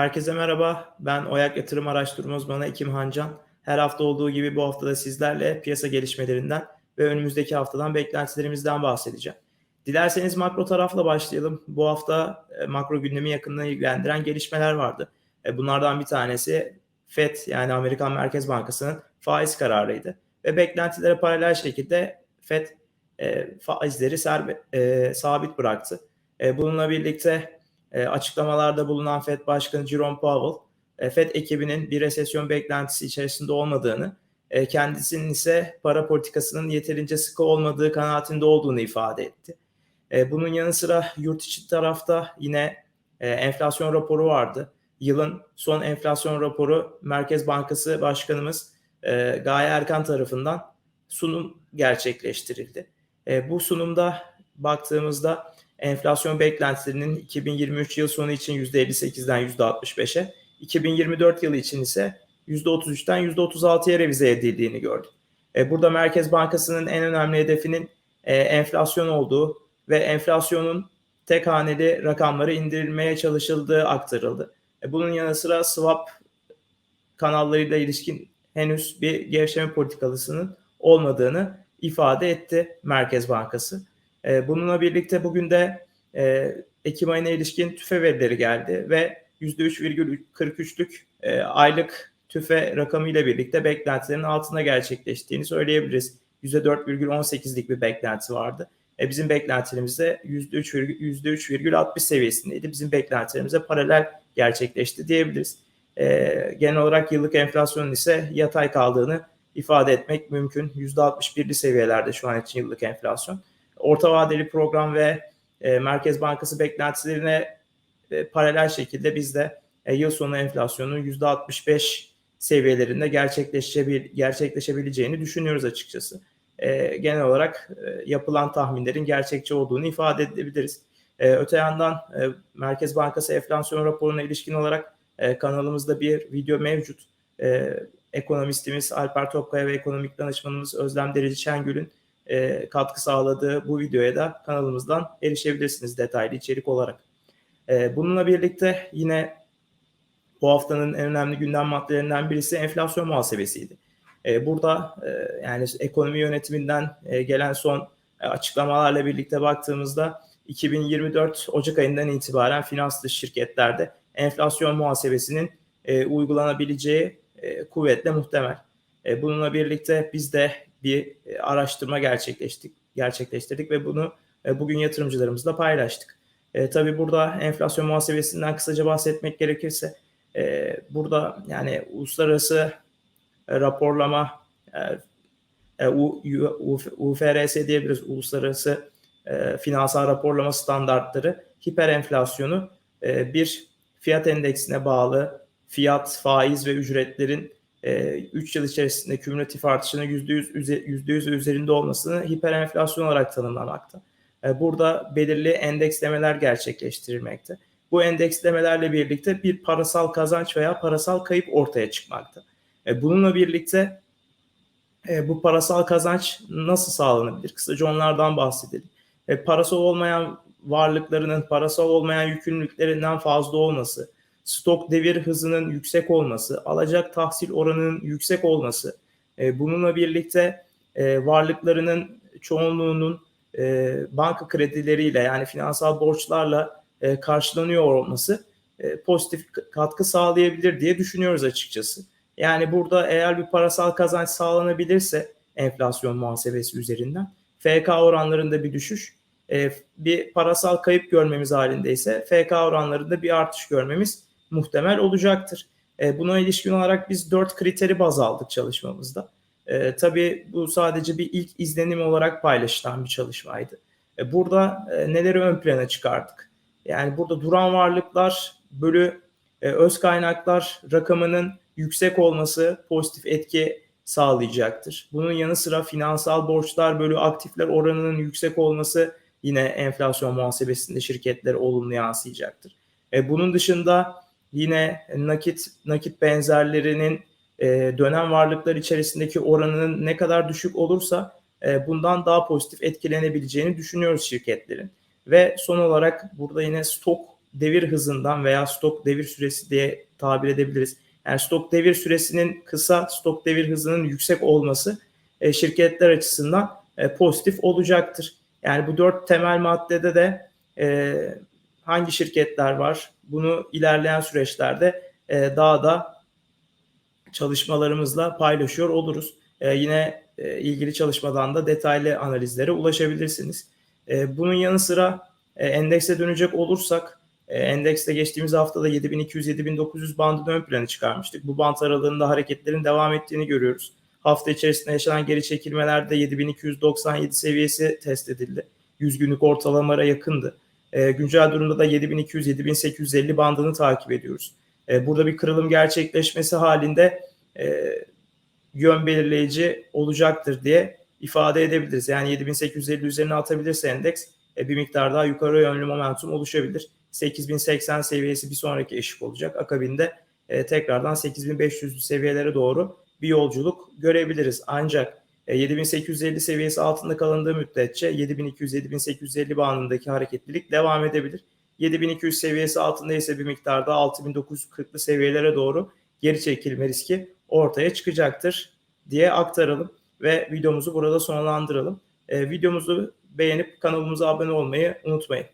Herkese merhaba. Ben Oyak Yatırım Araştırma Uzmanı Ekim Hancan. Her hafta olduğu gibi bu hafta da sizlerle piyasa gelişmelerinden ve önümüzdeki haftadan beklentilerimizden bahsedeceğim. Dilerseniz makro tarafla başlayalım. Bu hafta e, makro gündemi yakından ilgilendiren gelişmeler vardı. E, bunlardan bir tanesi FED yani Amerikan Merkez Bankası'nın faiz kararıydı. Ve beklentilere paralel şekilde FED e, faizleri sabit bıraktı. Bununla birlikte e, açıklamalarda bulunan FED Başkanı Jerome Powell, e, FED ekibinin bir resesyon beklentisi içerisinde olmadığını, e, kendisinin ise para politikasının yeterince sıkı olmadığı kanaatinde olduğunu ifade etti. E, bunun yanı sıra yurt içi tarafta yine e, enflasyon raporu vardı. Yılın son enflasyon raporu Merkez Bankası Başkanımız e, Gaye Erkan tarafından sunum gerçekleştirildi. E, bu sunumda baktığımızda enflasyon beklentilerinin 2023 yıl sonu için %58'den %65'e, 2024 yılı için ise %33'ten %36'ya revize edildiğini gördük. E, burada Merkez Bankası'nın en önemli hedefinin e, enflasyon olduğu ve enflasyonun tek haneli rakamları indirilmeye çalışıldığı aktarıldı. E, bunun yanı sıra swap kanallarıyla ilişkin henüz bir gevşeme politikalısının olmadığını ifade etti Merkez Bankası. E, bununla birlikte bugün de e, Ekim ayına ilişkin tüfe verileri geldi ve %3,43'lük e, aylık tüfe rakamı ile birlikte beklentilerin altında gerçekleştiğini söyleyebiliriz. %4,18'lik bir beklenti vardı. E, bizim beklentilerimiz de %3,60 seviyesindeydi. Bizim beklentilerimize paralel gerçekleşti diyebiliriz. E, genel olarak yıllık enflasyonun ise yatay kaldığını ifade etmek mümkün. %61'li seviyelerde şu an için yıllık enflasyon. Orta vadeli program ve e, Merkez Bankası beklentilerine e, paralel şekilde biz de e, yıl sonu enflasyonun %65 seviyelerinde gerçekleşebil gerçekleşebileceğini düşünüyoruz açıkçası. E, genel olarak e, yapılan tahminlerin gerçekçi olduğunu ifade edebiliriz. E, öte yandan e, Merkez Bankası enflasyon raporuna ilişkin olarak e, kanalımızda bir video mevcut. E, ekonomistimiz Alper Topkaya ve ekonomik danışmanımız Özlem Derici Şengül'ün e, katkı sağladığı bu videoya da kanalımızdan erişebilirsiniz detaylı içerik olarak. E, bununla birlikte yine bu haftanın en önemli gündem maddelerinden birisi enflasyon muhasebesiydi. E, burada e, yani ekonomi yönetiminden e, gelen son e, açıklamalarla birlikte baktığımızda 2024 Ocak ayından itibaren finans dışı şirketlerde enflasyon muhasebesinin e, uygulanabileceği e, kuvvetle muhtemel. E, bununla birlikte biz de bir e, araştırma gerçekleştik, gerçekleştirdik ve bunu e, bugün yatırımcılarımızla paylaştık. E, tabii burada enflasyon muhasebesinden kısaca bahsetmek gerekirse e, burada yani uluslararası e, raporlama e, e, UFRS diyebiliriz uluslararası e, finansal raporlama standartları hiper enflasyonu e, bir fiyat endeksine bağlı fiyat, faiz ve ücretlerin 3 yıl içerisinde kümülatif artışının %100, %100 üzerinde olmasını hiperenflasyon olarak tanımlamakta. Burada belirli endekslemeler gerçekleştirilmekte. Bu endekslemelerle birlikte bir parasal kazanç veya parasal kayıp ortaya çıkmakta. Bununla birlikte bu parasal kazanç nasıl sağlanabilir? Kısaca onlardan bahsedelim. Parasal olmayan varlıklarının parasal olmayan yükümlülüklerinden fazla olması, stok devir hızının yüksek olması, alacak tahsil oranının yüksek olması, e, bununla birlikte e, varlıklarının çoğunluğunun e, banka kredileriyle yani finansal borçlarla e, karşılanıyor olması e, pozitif katkı sağlayabilir diye düşünüyoruz açıkçası. Yani burada eğer bir parasal kazanç sağlanabilirse enflasyon muhasebesi üzerinden FK oranlarında bir düşüş, e, bir parasal kayıp görmemiz halindeyse FK oranlarında bir artış görmemiz muhtemel olacaktır. E, buna ilişkin olarak biz dört kriteri baz aldık çalışmamızda. E, tabii bu sadece bir ilk izlenim olarak paylaşılan bir çalışmaydı. E, burada e, neleri ön plana çıkardık? Yani burada duran varlıklar bölü öz kaynaklar rakamının yüksek olması pozitif etki sağlayacaktır. Bunun yanı sıra finansal borçlar bölü aktifler oranının yüksek olması yine enflasyon muhasebesinde şirketlere olumlu yansıyacaktır. Bunun dışında yine nakit nakit benzerlerinin e, dönem varlıklar içerisindeki oranının ne kadar düşük olursa e, bundan daha pozitif etkilenebileceğini düşünüyoruz şirketlerin. Ve son olarak burada yine stok devir hızından veya stok devir süresi diye tabir edebiliriz. Yani stok devir süresinin kısa, stok devir hızının yüksek olması e, şirketler açısından e, pozitif olacaktır. Yani bu dört temel maddede de e, hangi şirketler var? Bunu ilerleyen süreçlerde e, daha da çalışmalarımızla paylaşıyor oluruz. E, yine e, ilgili çalışmadan da detaylı analizlere ulaşabilirsiniz. E, bunun yanı sıra e, endekse dönecek olursak e, endekste geçtiğimiz haftada 7200-7900 bandını ön plana çıkarmıştık. Bu band aralığında hareketlerin devam ettiğini görüyoruz. Hafta içerisinde yaşanan geri çekilmelerde 7297 seviyesi test edildi. 100 günlük ortalamalara yakındı. E, güncel durumda da 7200-7850 bandını takip ediyoruz. E, burada bir kırılım gerçekleşmesi halinde e, yön belirleyici olacaktır diye ifade edebiliriz. Yani 7850 üzerine atabilirse endeks e, bir miktar daha yukarı yönlü momentum oluşabilir. 8080 seviyesi bir sonraki eşik olacak. Akabinde e, tekrardan 8500 seviyelere doğru bir yolculuk görebiliriz. Ancak 7850 seviyesi altında kalındığı müddetçe 7200-7850 bandındaki hareketlilik devam edebilir. 7200 seviyesi altında ise bir miktarda 6940'lı seviyelere doğru geri çekilme riski ortaya çıkacaktır diye aktaralım ve videomuzu burada sonlandıralım. E, videomuzu beğenip kanalımıza abone olmayı unutmayın.